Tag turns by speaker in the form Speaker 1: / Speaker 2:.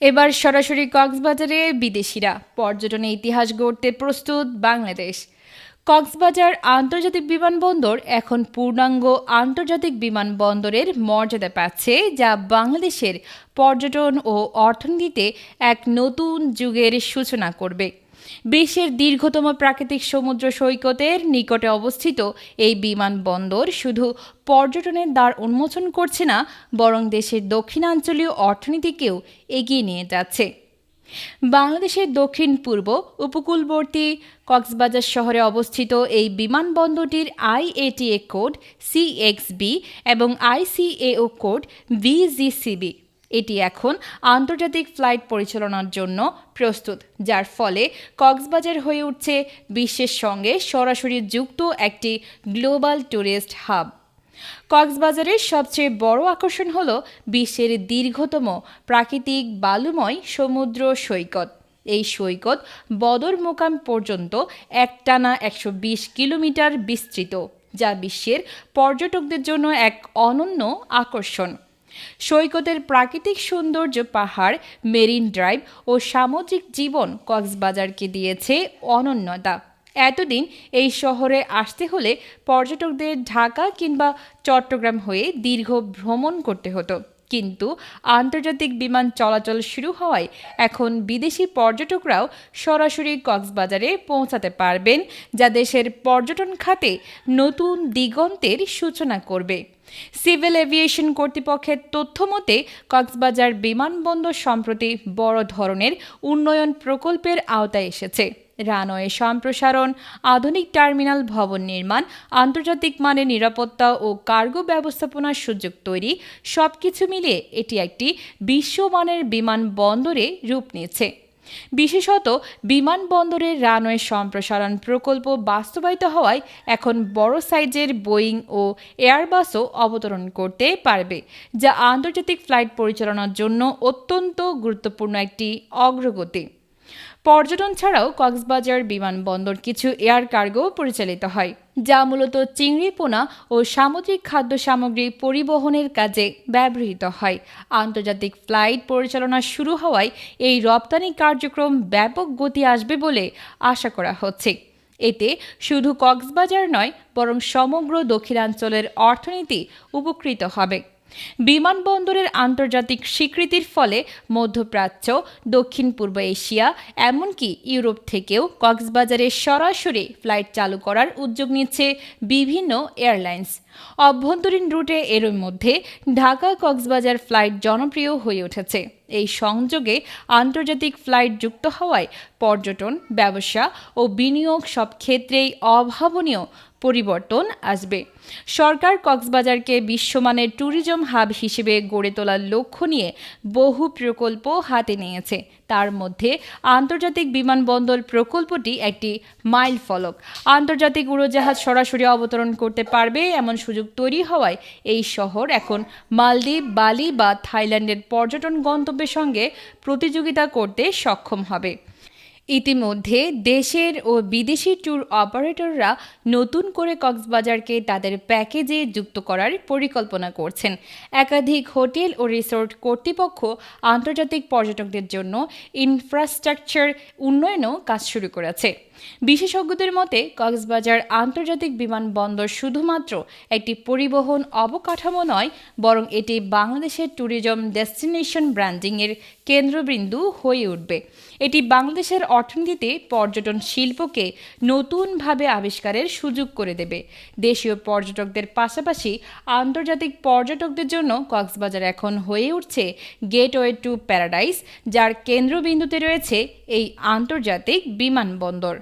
Speaker 1: এবার সরাসরি কক্সবাজারে বিদেশিরা পর্যটনে ইতিহাস গড়তে প্রস্তুত বাংলাদেশ। কক্সবাজার আন্তর্জাতিক বিমানবন্দর এখন পূর্ণাঙ্গ আন্তর্জাতিক বিমানবন্দরের মর্যাদা পাচ্ছে, যা বাংলাদেশের পর্যটন ও অর্থনীতিতে এক নতুন যুগের সূচনা করবে। বিশ্বের দীর্ঘতম প্রাকৃতিক সমুদ্র সৈকতের নিকটে অবস্থিত এই বিমানবন্দর শুধু পর্যটনের দ্বার উন্মোচন করছে না, বরং দেশের দক্ষিণাঞ্চলীয় অর্থনীতিকেও এগিয়ে নিয়ে যাচ্ছে। বাংলাদেশের দক্ষিণ পূর্ব উপকূলবর্তী কক্সবাজার শহরে অবস্থিত এই বিমানবন্দরটির আইএটিএ কোড, সিএক্সবি এবং আইসিএও কোড, ভিজিসিবি। এটি এখন আন্তর্জাতিক ফ্লাইট পরিচালনার জন্য প্রস্তুত, যার ফলে কক্সবাজার হয়ে উঠছে বিশ্বের সঙ্গে সরাসরি যুক্ত একটি গ্লোবাল ট্যুরিস্ট হাব। কক্সবাজারের সবচেয়ে বড় আকর্ষণ হল বিশ্বের দীর্ঘতম প্রাকৃতিক বালুময় সমুদ্র সৈকত। এই সৈকত বদর মোকাম পর্যন্ত একটানা একশো বিশ কিলোমিটার বিস্তৃত, যা বিশ্বের পর্যটকদের জন্য এক অনন্য আকর্ষণ। সৈকতের প্রাকৃতিক সৌন্দর্য পাহাড়, মেরিন ড্রাইভ ও সামুদ্রিক জীবন কক্সবাজারকে দিয়েছে অনন্যতা। এতদিন এই শহরে আসতে হলে পর্যটকদের ঢাকা কিংবা চট্টগ্রাম হয়ে দীর্ঘ ভ্রমণ করতে হতো। কিন্তু আন্তর্জাতিক বিমান চলাচল শুরু হওয়ায় এখন বিদেশি পর্যটকরাও সরাসরি কক্সবাজারে পৌঁছাতে পারবেন, যা দেশের পর্যটন খাতে নতুন দিগন্তের সূচনা করবে। সিভিল এভিয়েশন কর্তৃপক্ষের তথ্য মতে, কক্সবাজার বিমানবন্দর সম্প্রতি বড় ধরনের উন্নয়ন প্রকল্পের আওতায় এসেছে। রানওয়ে সম্প্রসারণ, আধুনিক টার্মিনাল ভবন নির্মাণ, আন্তর্জাতিক মানের নিরাপত্তা ও কার্গো ব্যবস্থাপনার সুযোগ তৈরি সব কিছু মিলিয়ে এটি একটি বিশ্বমানের বিমানবন্দরে রূপ নিচ্ছে বিশেষত বিমানবন্দরের রানওয়ে সম্প্রসারণ প্রকল্প বাস্তবায়িত হওয়ায় এখন বড় সাইজের বোয়িং ও এয়ারবাসও অবতরণ করতে পারবে, যা আন্তর্জাতিক ফ্লাইট পরিচালনার জন্য অত্যন্ত গুরুত্বপূর্ণ একটি অগ্রগতি। পর্যটন ছাড়াও কক্সবাজার বিমানবন্দর কিছু এয়ার কার্গো পরিচালিত হয়, যা মূলত চিংড়ি পোনা ও সামুদ্রিক খাদ্য সামগ্রী পরিবহনের কাজে ব্যবহৃত হয়। আন্তর্জাতিক ফ্লাইট পরিচালনা শুরু হওয়ায় এই রপ্তানি কার্যক্রম ব্যাপক গতি আসবে বলে আশা করা হচ্ছে। এতে শুধু কক্সবাজার নয়, বরং সমগ্র দক্ষিণাঞ্চলের অর্থনীতি উপকৃত হবে। বিমানবন্দরের আন্তর্জাতিক স্বীকৃতির ফলে মধ্যপ্রাচ্য, দক্ষিণ পূর্ব এশিয়া, এমনকি ইউরোপ থেকেও কক্সবাজারে সরাসরি ফ্লাইট চালু করার উদ্যোগ নিচ্ছে বিভিন্ন এয়ারলাইন্স। অভ্যন্তরীণ রুটে এর মধ্যে ঢাকা কক্সবাজার ফ্লাইট জনপ্রিয় হয়ে উঠেছে। এই সংযোগে আন্তর্জাতিক ফ্লাইট যুক্ত হওয়ায় পর্যটন, ব্যবসা ও বিনিয়োগ সব ক্ষেত্রেই অভাবনীয় পরিবর্তন আসবে। সরকার কক্সবাজারকে বিশ্বমানের ট্যুরিজম হাব হিসেবে গড়ে তোলার লক্ষ্য নিয়ে বহু প্রকল্প হাতে নিয়েছে। তার মধ্যে আন্তর্জাতিক বিমানবন্দর প্রকল্পটি একটি মাইল ফলক। আন্তর্জাতিক উড়োজাহাজ সরাসরি অবতরণ করতে পারবে এমন সুযোগ তৈরি হওয়ায় এই শহর এখন মালদ্বীপ, বালি বা থাইল্যান্ডের পর্যটন গন্তব্যের সঙ্গে প্রতিযোগিতা করতে সক্ষম হবে। ইতিমধ্যে দেশের ও বিদেশি ট্যুর অপারেটররা নতুন করে কক্সবাজারকে তাদের প্যাকেজে যুক্ত করার পরিকল্পনা করছেন। একাধিক হোটেল ও রিসোর্ট কর্তৃপক্ষ আন্তর্জাতিক পর্যটকদের জন্য ইনফ্রাস্ট্রাকচার উন্নয়নও কাজ শুরু করেছে। বিশেষজ্ঞদের মতে, কক্সবাজার আন্তর্জাতিক বিমানবন্দর শুধুমাত্র একটি পরিবহন অবকাঠামো নয়, বরং এটি বাংলাদেশের ট্যুরিজম ডেস্টিনেশন ব্র্যান্ডিংয়ের কেন্দ্রবিন্দু হয়ে উঠবে। এটি বাংলাদেশের অর্থনীতিতে পর্যটন শিল্পকে নতুনভাবে আবিষ্কারের সুযোগ করে দেবে। দেশীয় পর্যটকদের পাশাপাশি আন্তর্জাতিক পর্যটকদের জন্য কক্সবাজার এখন হয়ে উঠছে গেটওয়ে টু প্যারাডাইস যার কেন্দ্রবিন্দুতে রয়েছে এই আন্তর্জাতিক বিমানবন্দর।